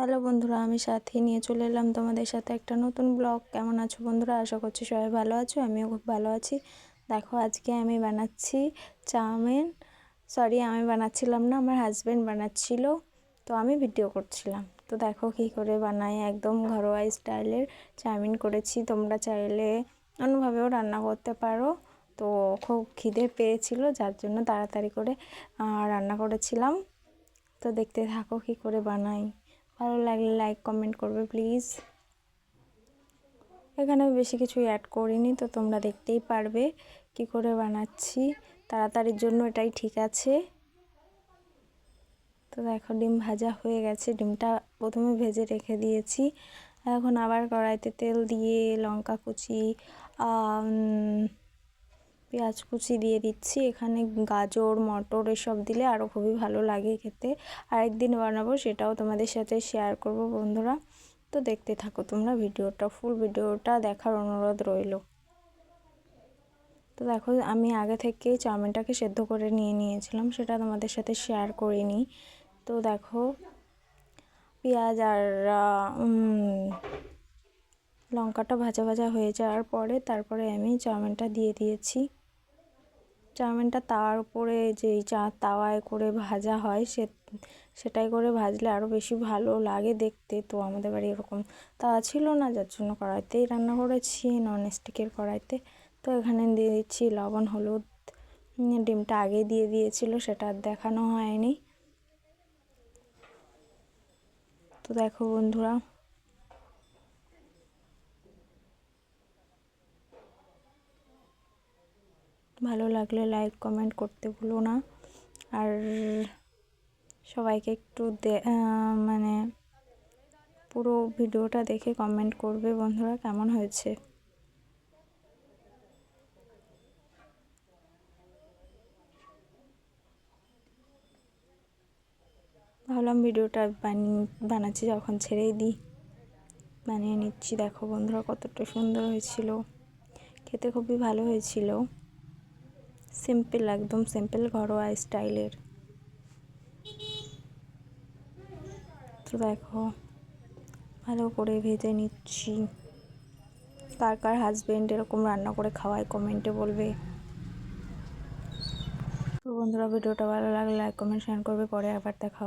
Hello বন্ধুরা, আমি সাথী। নিয়ে চলে এলাম তোমাদের সাথে একটা নতুন ব্লগ। কেমন আছো বন্ধুরা? আশা করছি সবাই ভালো আছো, আমিও খুব ভালো আছি। দেখো, আজকে আমি বানাচ্ছি চাউমিন। সরি আমি বানাচ্ছিলাম না, আমার হাজব্যান্ড বানাচ্ছিল। তো আমি ভিডিও করছিলাম। তো দেখো কী করে বানাই, একদম ঘরোয়া স্টাইলের চাউমিন করেছি। তোমরা চাইলে অন্যভাবেও রান্না করতে পারো। তো খুব খিদে পেয়েছিল, যার জন্য তাড়াতাড়ি করে রান্না করেছিলাম। তো দেখতে থাকো কী করে বানাই। ভালো লাগলে লাইক কমেন্ট করবে প্লিজ এখানে বেশি কিছু অ্যাড করিনি, তো তোমরা দেখতেই পারবে কি করে বানাচ্ছি। তাড়াতাড়ির জন্য এটাই ঠিক আছে। তো দেখো, ডিম ভাজা হয়ে গেছে। ডিমটা প্রথমে ভেজে রেখে দিয়েছি। এখন আবার কড়াইতে তেল দিয়ে লঙ্কা কুচি পেঁয়াজ কুচি দিয়ে দিচ্ছি। এখানে গাজর, মটর এসব দিলে আরও খুবই ভালো লাগে খেতে। আরেকদিন বানাবো, সেটাও তোমাদের সাথে শেয়ার করব বন্ধুরা। তো দেখতে থাকো তোমরা ভিডিওটা ফুল ভিডিওটা দেখার অনুরোধ রইল। তো দেখো, আমি আগে থেকেই চাউমিনটাকে সেদ্ধ করে নিয়ে নিয়েছিলাম, সেটা তোমাদের সাথে শেয়ার করিনি। তো দেখো, পেঁয়াজ আর লঙ্কাটা ভাজা ভাজা হয়ে যাওয়ার পরে তারপরে আমি চাউমিনটা দিয়ে দিয়েছি। চাউমিনটা তাওয়ার উপরে যেই চা, তাওয়ায় করে ভাজা হয়, সে, সেটাই করে ভাজলে আরও বেশি ভালো লাগে দেখতে। তো আমাদের বাড়ি এরকম তাওয়া ছিল না, যার জন্য কড়াইতেই রান্না করেছি নন স্টিকের কড়াইতে। তো এখানে দিয়ে দিচ্ছি লবণ, হলুদ, ডিমটা আগে দিয়ে দিয়েছিল, সেটা আর দেখানো হয়নি। তো দেখো বন্ধুরা ভালো লাগলে লাইক কমেন্ট করতে ভুলো না। আর সবাইকে একটু দে মানে পুরো ভিডিওটা দেখে কমেন্ট করবে বন্ধুরা, কেমন হয়েছে? ভাবলাম ভিডিওটা বানিয়ে বানাচ্ছি যখন ছেড়েই দিই। বানিয়ে নিচ্ছি, দেখো বন্ধুরা কতটা সুন্দর হয়েছিল। খেতে খুবই ভালো হয়েছিল। সিম্পল একদম সিম্পল ঘরোয়া স্টাইলের। তো দেখো, ভালো করে ভেজে নিচ্ছি। কার কার হাজব্যান্ড এরকম রান্না করে খাওয়ায় কমেন্টে বলবে। তো বন্ধুরা, ভিডিওটা ভালো লাগলে লাইক কমেন্ট শেয়ার করবে। পরে আবার দেখা